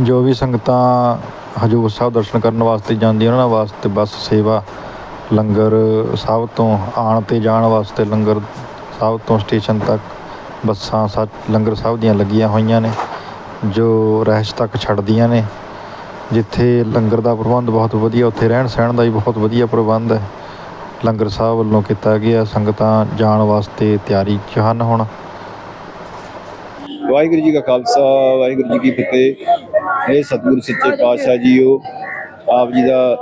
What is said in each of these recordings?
ਜੋ ਵੀ ਸੰਗਤਾਂ ਹਜੂਰ ਸਾਹਿਬ ਦਰਸ਼ਨ ਕਰਨ ਵਾਸਤੇ ਜਾਂਦੀਆਂ ਉਹਨਾਂ ਵਾਸਤੇ ਬੱਸ ਸੇਵਾ ਲੰਗਰ ਸਾਹਿਬ ਤੋਂ ਆਉਣ ਤੇ ਜਾਣ ਵਾਸਤੇ ਲੰਗਰ ਸਾਹਿਬ ਤੋਂ ਸਟੇਸ਼ਨ ਤੱਕ ਬੱਸਾਂ ਸੱਚ ਲੰਗਰ ਸਾਹਿਬ ਦੀਆਂ ਲੱਗੀਆਂ ਹੋਈਆਂ ਨੇ, ਜੋ ਰਹਿਸ਼ ਤੱਕ ਛੱਡਦੀਆਂ ਨੇ। ਜਿੱਥੇ ਲੰਗਰ ਦਾ ਪ੍ਰਬੰਧ ਬਹੁਤ ਵਧੀਆ, ਉੱਥੇ ਰਹਿਣ ਸਹਿਣ ਦਾ ਵੀ ਬਹੁਤ ਵਧੀਆ ਪ੍ਰਬੰਧ ਹੈ। ਲੰਗਰ ਸਾਹਿਬ ਵੱਲੋਂ ਕੀਤਾ ਗਿਆ, ਸੰਗਤਾਂ ਜਾਣ ਵਾਸਤੇ ਤਿਆਰੀ 'ਚ ਹਨ ਹੁਣ। ਵਾਹਿਗੁਰੂ ਜੀ ਕਾ ਖਾਲਸਾ, ਵਾਹਿਗੁਰੂ ਜੀ ਕੀ ਫਤਿਹ। ਇਹ ਸਤਿਗੁਰੂ ਸੱਚੇ ਪਾਤਸ਼ਾਹ ਜੀ ਉਹ ਆਪ ਜੀ ਦਾ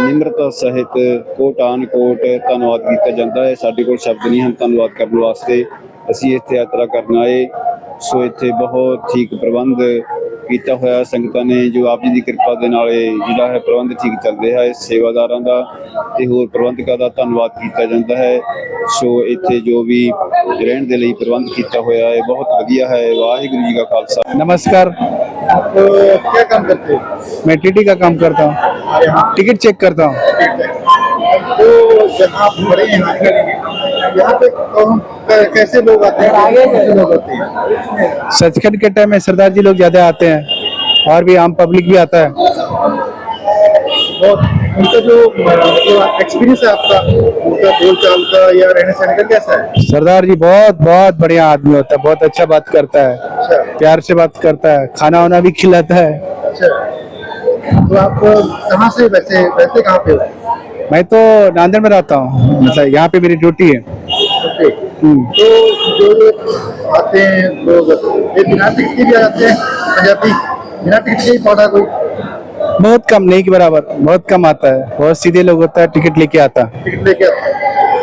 ਨਿਮਰਤਾ ਸਹਿਤ ਕੋਟਾਨ ਕੋਟ ਧੰਨਵਾਦ ਕੀਤਾ ਜਾਂਦਾ ਹੈ। ਸਾਡੇ ਕੋਲ ਸ਼ਬਦ ਨਹੀਂ ਹਨ, ਧੰਨਵਾਦ ਕਰਨ ਵਾਸਤੇ ਅਸੀਂ ਇੱਥੇ ਯਾਤਰਾ ਕਰਨ ਆਏ। ਸੋ ਇੱਥੇ ਬਹੁਤ ਠੀਕ ਪ੍ਰਬੰਧ ਕੀਤਾ ਹੋਇਆ ਸੰਗਤਾਂ ਨੇ, ਜੋ ਆਪ ਜੀ ਦੀ ਕਿਰਪਾ ਦੇ ਨਾਲ ਇਹ ਜਿਹੜਾ ਹੈ ਪ੍ਰਬੰਧ ਠੀਕ ਚੱਲ ਰਿਹਾ ਹੈ, ਸੇਵਾਦਾਰਾਂ ਦਾ ਤੇ ਹੋਰ ਪ੍ਰਬੰਧਕਾਂ ਦਾ ਧੰਨਵਾਦ ਕੀਤਾ ਜਾਂਦਾ ਹੈ। ਸੋ ਇੱਥੇ ਜੋ ਵੀ ਰਹਿਣ ਦੇ ਲਈ ਪ੍ਰਬੰਧ ਕੀਤਾ ਹੋਇਆ ਹੈ, ਬਹੁਤ ਵਧੀਆ ਹੈ। ਵਾਹਿਗੁਰੂ ਜੀ ਕਾ ਖਾਲਸਾ। ਨਮਸਕਾਰ। आप क्या काम करते हो? मैं टीटी का काम करता हूँ। टिकट चेक करता हूँ। तो जहाँ आप हैं यहाँ पे कौन कैसे लोग आते हैं? कैसे लोग आते हैं? सचखंड के टाइम में सरदार जी लोग ज़्यादा आते हैं और भी आम पब्लिक भी आता है। और उनका जो एक्सपीरियंस है आपका उनका बोल चाल का या रहने सहने का कैसा है? सरदार जी बहुत बहुत बढ़िया आदमी होता है बहुत अच्छा बात करता है अच्छा। प्यार से बात करता है खाना वाना भी खिलाता है। अच्छा। तो आप कहाँ से वैसे रहते कहाँ पे हो? मैं तो नांदेड़ में रहता हूँ मतलब यहाँ पे मेरी ड्यूटी है। हम्म, तो जो आते हैं लोग ये बिना टिकट के भी आ जाते हैं पंजाबी बिना टिकट के ही पढ़ा कोई बहुत कम नहीं के बराबर बहुत कम आता है। बहुत सीधे लोग होता है टिकट लेके आता है। टिकट लेके आते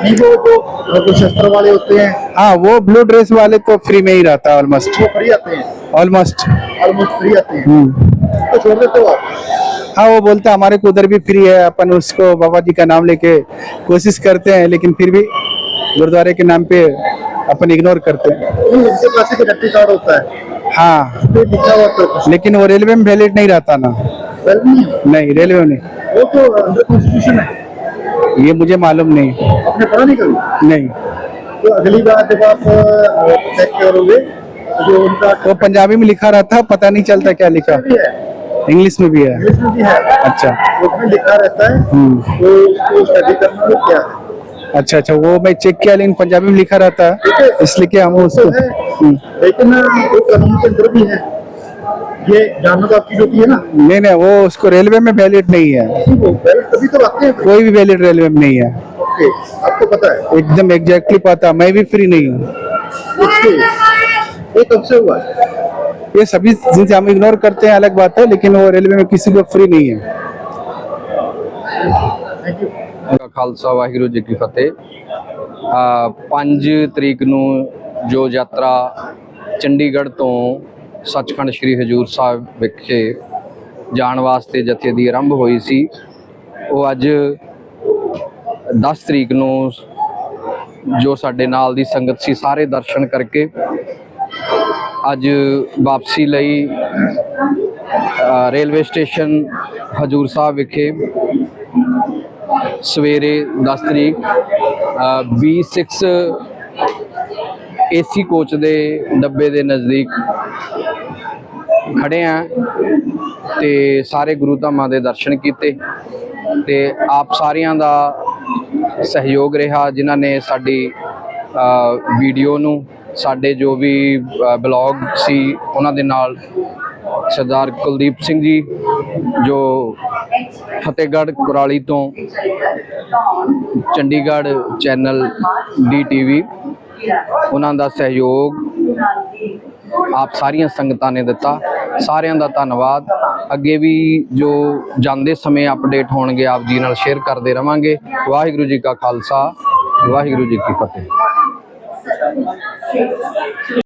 नहीं वो जो जो शस्त्र वाले होते हैं। हाँ वो ब्लू ड्रेस वाले तो फ्री में ही रहता है ऑलमोस्ट वो फ्री आते हैं। ऑलमोस्ट ऑलमोस्ट फ्री आते हैं। हम्म। तो छोड़ देते हो आप? हाँ वो बोलता है हमारे को उधर भी फ्री है अपन उसको बाबा जी का नाम लेके कोशिश करते हैं लेकिन फिर भी गुरुद्वारे के नाम पे अपन इग्नोर करते हैं। उनके पास एक होता है। हाँ। तो लेकिन वो रेलवे में वैलिड नहीं रहता ना। नहीं नहीं रेलवे में। वो तो अंडर कॉन्स्टिट्यूशन है। ये मुझे मालूम नहीं। आपने पढ़ा नहीं कभी? नहीं। तो अगली बार जब आप चेक करोगे तो जो उनका वो पंजाबी में लिखा रहता है पता नहीं चलता क्या लिखा। इंग्लिश में भी है। इंग्लिश में भी है। अच्छा। उसमें लिखा रहता है। हम्म। तो उसको स्टडी करना क्या? है अच्छा अच्छा वो मैं चेक किया लेकिन पंजाबी में लिखा रहता। है। इसलिए कि हम तो उसको हम्म, लेकिन वो कानून के अंदर भी है। ये जानना तो आपकी ड्यूटी है ना नहीं नहीं वो उसको रेलवे में वैलिड नहीं है नहीं, वो पहले तभी तो आते हैं कोई भी वैलिड रेलवे में नहीं है ओके आपको पता है एकदम एग्जैक्टली पता मैं भी फ्री नहीं हूँ ओके ये कब से हुआ है ये सभी जिनसे हम इग्नोर करते हैं अलग बात है लेकिन वो रेलवे में किसी को फ्री नहीं है थैंक यू ਦਾ ਖਾਲਸਾ ਵਾਹਿਗੁਰੂ ਜੀ ਕੀ ਫਤਿਹ ਆ 5 ਤਰੀਕ ਨੂੰ ਜੋ ਯਾਤਰਾ ਚੰਡੀਗੜ੍ਹ ਤੋਂ ਸੱਚਖੰਡ ਸ੍ਰੀ ਹਜੂਰ ਸਾਹਿਬ ਵਿਖੇ ਜਾਣ ਵਾਸਤੇ ਜਥੇ ਦੀ ਆਰੰਭ ਹੋਈ ਸੀ। ਉਹ ਅੱਜ 10 ਤਰੀਕ ਨੂੰ ਜੋ ਸਾਡੇ ਨਾਲ ਦੀ ਸੰਗਤ ਸੀ ਸਾਰੇ ਦਰਸ਼ਨ ਕਰਕੇ ਅੱਜ ਵਾਪਸੀ ਲਈ ਰੇਲਵੇ ਸਟੇਸ਼ਨ ਹਜੂਰ ਸਾਹਿਬ ਵਿਖੇ ਸਵੇਰੇ 10 ਤਰੀਕ ਅ, B6 ਏਸੀ ਕੋਚ ਦੇ ਡੱਬੇ ਦੇ ਨਜ਼ਦੀਕ ਖੜੇ ਆ ਤੇ ਸਾਰੇ ਗੁਰੂ ਧਾਮਾਂ ਦੇ ਦਰਸ਼ਨ ਕੀਤੇ ਤੇ ਆਪ ਸਾਰਿਆਂ ਦਾ ਸਹਿਯੋਗ ਰਿਹਾ ਜਿਨ੍ਹਾਂ ਨੇ ਸਾਡੀ ਵੀਡੀਓ ਨੂੰ ਸਾਡੇ ਜੋ ਵੀ ਅ, ਬਲੌਗ ਸੀ ਉਹਨਾਂ ਦੇ ਨਾਲ ਸਰਦਾਰ ਕੁਲਦੀਪ ਸਿੰਘ ਜੀ ਜੋ ਫਤਿਹਗੜ੍ਹ ਕੁਰਾਲੀ ਤੋਂ ਚੰਡੀਗੜ੍ਹ ਚੈਨਲ ਡੀ ਡੀਟੀਵੀ ਉਹਨਾਂ ਦਾ ਸਹਿਯੋਗ ਆਪ ਸਾਰੀਆਂ ਸੰਗਤਾਂ ਨੇ ਦਿੱਤਾ। ਸਾਰਿਆਂ ਦਾ ਧੰਨਵਾਦ। ਅੱਗੇ ਵੀ ਜੋ ਜਾਂਦੇ ਸਮੇਂ ਅਪਡੇਟ ਹੋਣਗੇ, ਆਪ ਜੀ ਨਾਲ ਸ਼ੇਅਰ ਕਰਦੇ ਰਵਾਂਗੇ। ਵਾਹਿਗੁਰੂ ਜੀ ਕਾ ਖਾਲਸਾ, ਵਾਹਿਗੁਰੂ ਜੀ ਕੀ ਫਤਿਹ।